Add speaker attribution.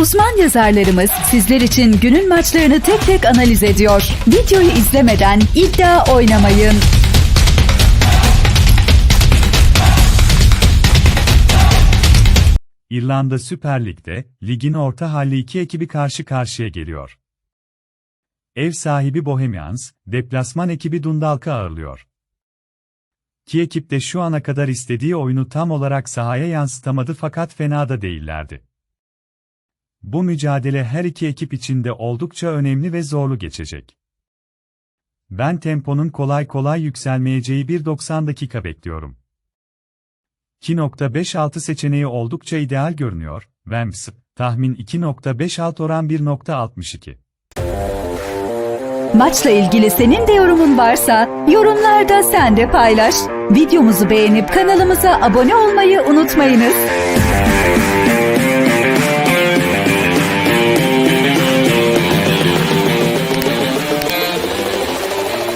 Speaker 1: Uzman yazarlarımız sizler için günün maçlarını tek tek analiz ediyor. Videoyu izlemeden iddia oynamayın.
Speaker 2: İrlanda Süper Lig'de, ligin orta halli iki ekibi karşı karşıya geliyor. Ev sahibi Bohemians, deplasman ekibi Dundalk'ı ağırlıyor. İki ekip de şu ana kadar istediği oyunu tam olarak sahaya yansıtamadı fakat fena da değillerdi. Bu mücadele her iki ekip için de oldukça önemli ve zorlu geçecek. Ben temponun kolay kolay yükselmeyeceği bir 90 dakika bekliyorum. 2.56 seçeneği oldukça ideal görünüyor. Wemps, tahmin 2.56 oran 1.62.
Speaker 1: Maçla ilgili senin de yorumun varsa yorumlarda sen de paylaş. Videomuzu beğenip kanalımıza abone olmayı unutmayınız.